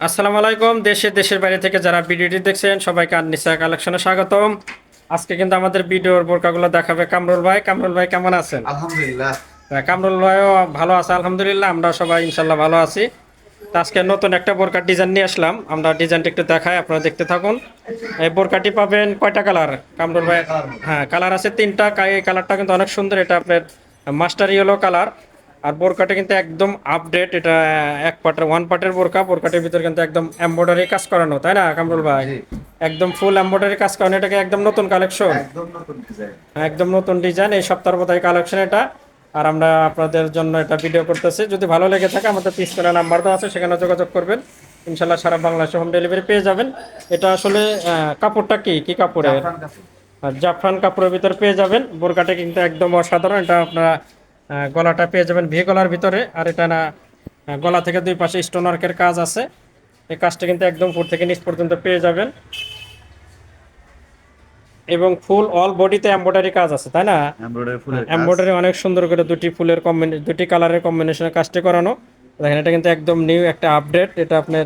আসসালামু আলাইকুম দেশে দেশের বাইরে থেকে যারা ভিডিওটি দেখছেন সবাইকে আননিসা কালেকশনে স্বাগতম। আজকে কিন্তু আমাদের ভিডিওর বোরকাগুলো দেখাবে কামরুল ভাই। কামরুল ভাই কেমন আছেন? আলহামদুলিল্লাহ। হ্যাঁ, কামরুল ভাইও ভালো আছে আলহামদুলিল্লাহ। আমরা সবাই ইনশাল্লাহ ভালো আছি। আজকে নতুন একটা বোরকার ডিজাইন নিয়ে আসলাম। আমরা ডিজাইনটা একটু দেখাই আপনারা দেখতে থাকুন। এই বোরকাটি পাবেন কয়টা কালার? কামরুল ভাই হ্যাঁ কালার আছে তিনটা। এই কালারটা কিন্তু অনেক সুন্দর। এটা আপনার মাস্টার ইয়েলো কালার। আর বোরকাটা কিন্তু একদম আপডেট এটা এক পার্টের ওয়ান পার্টের বোরকা। বোরকাটির ভিতরে কিন্তু একদম এমব্রয়ডারি কাজ করানো তাই না কামরুল ভাই? একদম ফুল এমব্রয়ডারি কাজ করানো এটাকে একদম নতুন কালেকশন একদম নতুন ডিজাইন একদম নতুন ডিজাইন এই সপ্তাহের বোধহয় কালেকশন এটা। আর আমরা আপনাদের জন্য এটা ভিডিও করতেছি। যদি ভালো লেগে থাকে আমাদের পিসপেলা নাম্বার দেওয়া আছে সেখানে যোগাযোগ করবেন। ইনশাল্লাহ সারা বাংলাদেশে হোম ডেলিভারি পেয়ে যাবেন। এটা আসলে কাপড়টা কি? কি কাপড়ের? জাফরান কাপড়ের ভিতরে পেয়ে যাবেন। বোরকাটা কিন্তু একদম অসাধারণ এটা আপনারা গলাটা পেয়ে যাবেন ভি গলার ভিতরে। আর এটা না গলা থেকে দুই পাশে স্টোন ওয়ার্কের কাজ আছে। এই কাজটা কিন্তু একদম উপর থেকে নিচ পর্যন্ত পেয়ে যাবেন। এবং ফুল অল বডিতে এমব্রয়ডারি কাজ আছে তাই না? এমব্রয়ডারি অনেক সুন্দর করে দুটি ফুলের কম্বিনে দুটি কালারের কম্বিনেশনে কাজটি করানো। দেখেন এটা কিন্তু একদম নিউ একটা আপডেট এটা আপনার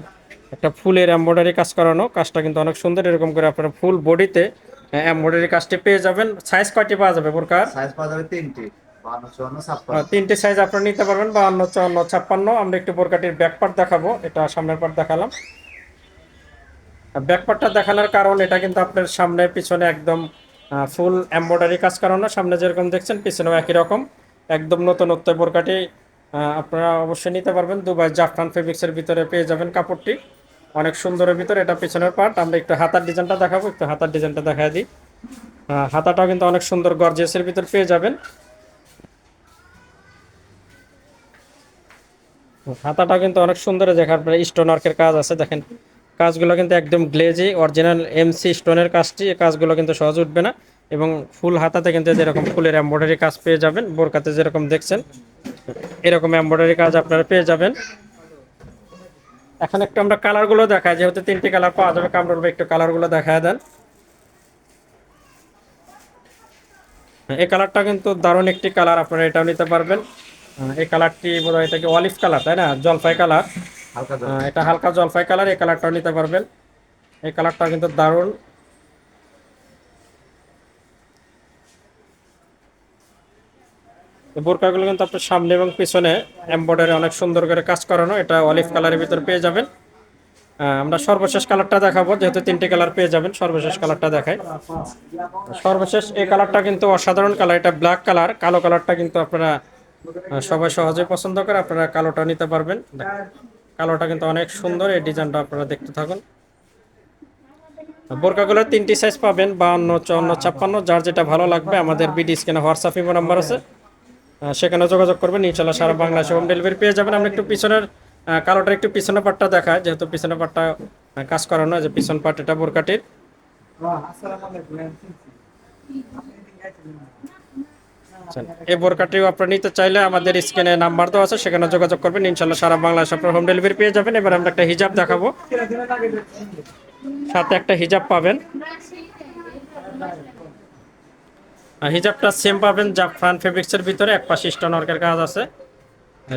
একটা ফুলের এমব্রয়ডারি কাজ করানো। কাজটা কিন্তু অনেক সুন্দর এরকম করে আপনার ফুল বডিতে এমব্রয়ডারি কাজটি পেয়ে যাবেন। সাইজ কয়টি পাওয়া যাবে বোরকার? সাইজ পাওয়া যাবে তিনটি। তিনটে সাইজ আপনারা নিতে পারবেন বাহান্ন চুয়ান্ন, ছাপ্পান্ন। আমরা একটু বোরকাটির ব্যাক পার্ট দেখাবো, এটা সামনের পার্ট দেখালাম। ব্যাক পার্টটা দেখানোর কারণ, এটা কিন্তু আপনার সামনে, পিছনে একদম ফুল এমব্রয়ডারি কাজ করানো। সামনে যেরকম দেখছেন, পিছনেও একই রকম। একদম নতুনত্ব বোরকাটি আপনারা অবশ্যই নিতে পারবেন। দুবাই জাফরান ফেব্রিক্সের ভিতরে পেয়ে যাবেন কাপড়টি। অনেক সুন্দরের ভিতরে এটা পিছনের পার্ট আমরা একটু হাতার ডিজাইনটা দেখাবো, একটু হাতার ডিজাইনটা দেখায় দিই। হাতাটাও কিন্তু অনেক সুন্দর গর্জিয়াসের ভিতর পেয়ে যাবেন। হাতাটা কিন্তু অনেক সুন্দর দেখেন আপনার স্টোন ওয়ার্কের কাজ আছে, দেখেন। কাজগুলো কিন্তু একদম গ্লেজি অরিজিনাল এমসি স্টোনের কাজটি, এই কাজগুলো কিন্তু সহজ উঠবে না। এবং ফুল হাতাতে কিন্তু যেরকম ফুলের এমব্রয়ডারি কাজ পেয়ে যাবেন, বোরকাতে যেরকম দেখছেন, এরকম এমব্রয়ডারি কাজ আপনারা পেয়ে যাবেন। এখন একটু আমরা কালারগুলো দেখাই, যেহেতু তিনটি কালার পাওয়া যাবে কামরুল একটু কালারগুলো দেখায় দেন। এই কালারটা কিন্তু দারুণ একটি কালার আপনারা এটাও নিতে পারবেন। এই কালারটি বোধ হয় এটাকে অলিভ কালার তাই না? জলপাই কালার। হালকা এটা হালকা জলপাই কালার এই কালারটাও নিতে পারবেন। এই কালারটা কিন্তু দারুণ। বোরকাগুলো কিন্তু আপনার সামনে এবং পিছনে এমব্রয়ডারি অনেক সুন্দর করে কাজ করানো। এটা অলিভ কালারের ভিতর পেয়ে যাবেন। আমরা সর্বশেষ কালারটা দেখাবো যেহেতু তিনটে কালার পেয়ে যাবেন সর্বশেষ কালারটা দেখাই। সর্বশেষ এই কালারটা কিন্তু অসাধারণ কালার এটা ব্ল্যাক কালার কালো কালারটা কিন্তু আপনারা সবাই সহজেই পছন্দ করে আপনারা কালোটা নিতে পারবেন। কালোটা কিন্তু অনেক সুন্দর এই ডিজাইনটা আপনারা দেখতে থাকুন। বোরকাগুলোর তিনটি সাইজ পাবেন বাহান্ন চুয়ান্ন ছাপ্পান্ন যার যেটা ভালো লাগবে আমাদের বিডি স্ক্যানে হোয়াটসঅ্যাপ ইমো নাম্বার আছে। সেখানে যোগাযোগ করবেন ইনশাল্লাহ সারা বাংলাদেশে হোম ডেলিভারি পেয়ে যাবেন। আমরা একটু পিছনের আহ, কালোটা একটু পিছনের পাটটা দেখায় যেহেতু পিছনের পাটটা কাজ করানো যে পিছন পাট এটা বোরকাটির। এই বোরকাটিও আপনারা নিতে চাইলে আমাদের স্ক্রিনে নাম্বার দেওয়া আছে, সেখানে যোগাযোগ করবেন। ইনশাল্লাহ সারা বাংলাদেশ আপনার হোম ডেলিভারি পেয়ে যাবেন। এবার আমরা একটা হিজাব দেখাবো। সাথে একটা হিজাব পাবেন। হিজাবটা সেম পাবেন জাফরান ফেব্রিক্সের ভিতরে। এক পাশে স্টোন ওয়ার্কের কাজ আছে।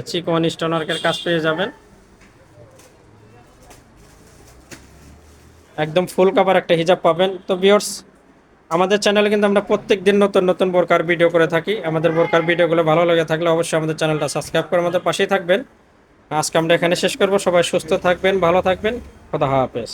চিকন স্টোন ওয়ার্কের কাজ পেয়ে যাবেন। একদম ফুল কাভার একটা হিজাব পাবেন। তো বিয়ার্স আমাদের চ্যানেলে কিন্তু আমরা প্রত্যেক দিন নতুন নতুন বোরকার ভিডিও করে থাকি। আমাদের বোরকার ভিডিওগুলো ভালো লেগে থাকলে অবশ্যই আমাদের চ্যানেলটা সাবস্ক্রাইব করে আমাদের পাশেই থাকবেন। আজকে আমরা এখানে শেষ করব। সবাই সুস্থ থাকবেন, ভালো থাকবেন। খোদা হাফেজ।